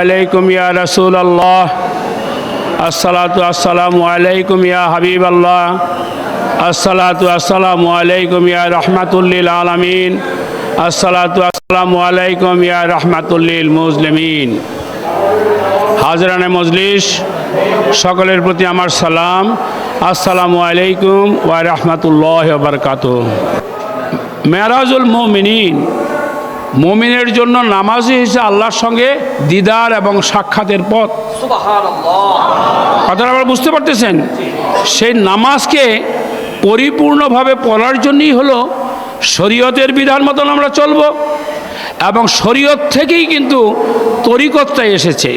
আলাইকুম ইয়া রসুল আল্লাহ আসসালাতু আসসালামু আলাইকুম ইয়া হাবিব আল্লাহ আসসালাতু আসসালামু আলাইকুম ইয়া রহমাতুল্লিল আলমিন আসসালাতু আসসালামু আলাইকুম ইয়া রহমাতুল্লিল মুসলিমিন হাজরানে মজলিস, সকলের প্রতি আমার সালাম। আসসালামু আলাইকুম ওয়া রহমাতুল্লাহ বারকাত মেরাজুল মমিনিন মমিনের জন্য নামাজই হিসেবে আল্লাহর সঙ্গে দিদার এবং সাক্ষাতের পথ। কথাটা আবার বুঝতে পারতেছেন? সেই নামাজকে পরিপূর্ণভাবে পড়ার জন্যই হলো শরীয়তের বিধান মতন আমরা চলব এবং শরীয়ত থেকেই কিন্তু তরিকতটা এসেছে।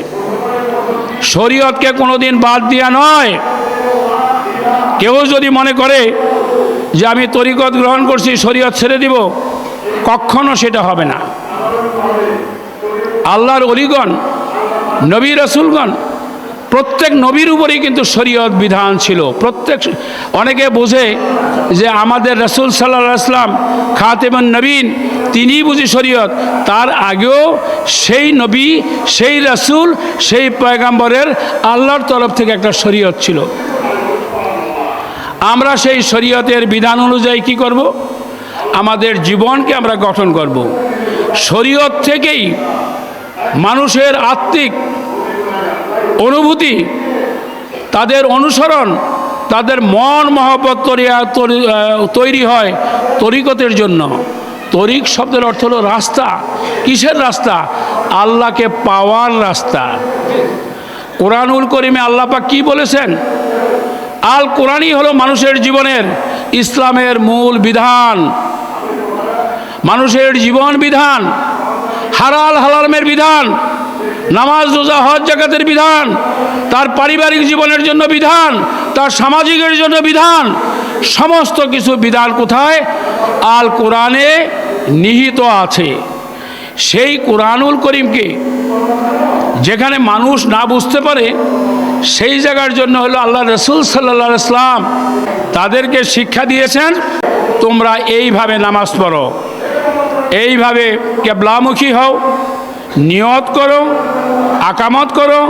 শরীয়তকে কোনোদিন বাদ দেওয়া নয়। কেউ যদি মনে করে যে আমি তরিকত গ্রহণ করছি, শরীয়ত ছেড়ে দিব কখনো সেটা হবে না। আল্লাহর অলিগণ, নবী রসুলগণ, প্রত্যেক নবীর উপরেই কিন্তু শরীয়ত বিধান ছিল। প্রত্যেক, অনেকে বোঝে যে আমাদের রসুল সাল্লাহ আসলাম খাতেমন নবীন, তিনিই বুঝি শরীয়ত। তার আগেও সেই নবী, সেই রসুল, সেই পয়গাম্বরের আল্লাহর তরফ থেকে একটা শরীয়ত ছিল। আমরা সেই শরীয়তের বিধান অনুযায়ী কি করব? আমাদের জীবনকে আমরা গঠন করব। শরীয়ত থেকেই মানুষের আত্মিক অনুভূতি, তাদের অনুসরণ, তাদের মন মহব্বত তরি- হয় তরিকতের জন্য। তরিক শব্দের অর্থ হলো রাস্তা। কিসের রাস্তা? আল্লাহকে পাওয়ার রাস্তা। কোরআনুল করিমে আল্লাহ পাক কি বলেছেন? আল কোরআনই হলো মানুষের জীবনের ইসলামের মূল বিধান। মানুষের জীবন বিধান হারাল হালামের বিধান, নামাজ, রোজা, হজ, জাকাতের বিধান, তার পারিবারিক জীবনের জন্য বিধান, তার সামাজিকের জন্য বিধান, সমস্ত কিছু বিধান কোথায়? আল কোরআনে নিহিত আছে। সেই কোরআনুল করিমকে যেখানে মানুষ না বুঝতে পারে, সেই জায়গার জন্য হলো আল্লাহ রসুল সাল্লা ইসলাম তাদেরকে শিক্ষা দিয়েছেন, তোমরা এইভাবে নামাজ পড়ো। এইভাবে কেবলামুখী হও, নিয়ত করো, আকামত করো,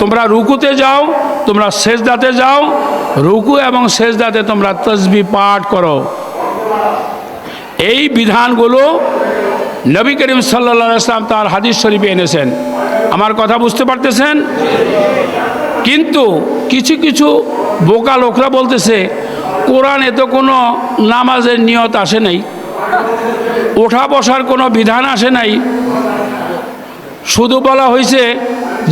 তোমরা রুকুতে যাও, তোমরা সেজদাতে যাও, রুকু এবং সেজদাতে তোমরা তসবি পাঠ করো। এই বিধানগুলো নবী করিম সাল্লা ইসলাম তার হাদিস শরীফে এনেছেন। আমার কথা বুঝতে পারতেছেন? কিন্তু কিছু কিছু বোকা লোকরা বলতেছে, কোরআনে তো কোনো নামাজের নিয়ত আসে নাই। ওঠা বসার কোনো বিধান আসে নাই। শুধু বলা হয়েছে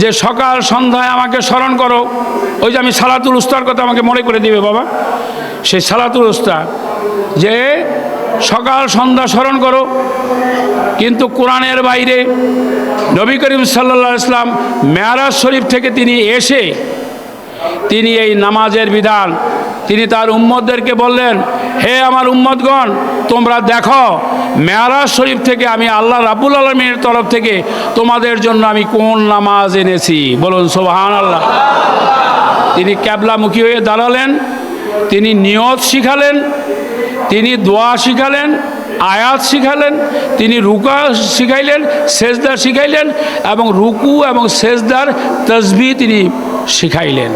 যে সকাল সন্ধ্যায় আমাকে স্মরণ করো। ওই যে আমি সালাতুল উস্তার কথা আমাকে মনে করে দিবে বাবা। সেই সালাতুল উস্তা যে সকাল সন্ধ্যা স্মরণ করো। কিন্তু কোরআনের বাইরে নবী করিম সাল্লা ইসলাম মেয়ারাজ শরীফ থেকে তিনি এসে তিনি এই নামাজের বিধান তিনি তার উম্মদদেরকে বললেন, হে আমার উম্মদগণ তোমরা দেখো, মেয়ারাজ শরীফ থেকে আমি আল্লাহ রাবুল আলমীর তরফ থেকে তোমাদের জন্য আমি কোন নামাজ এনেছি? বলুন সোহান আল্লাহ তিনি ক্যাবলামুখী হয়ে দাঁড়ালেন, তিনি নিয়ত শিখালেন, তিনি দোয়া শিখালেন, আয়াত শিখালেন, তিনি রুকা শিখাইলেন, সেজদা শিখাইলেন এবং রুকু এবং সেজদার তসবি তিনি শিখাইলেন।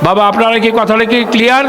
বাবা আপনারা কি কথাটা কি ক্লিয়ার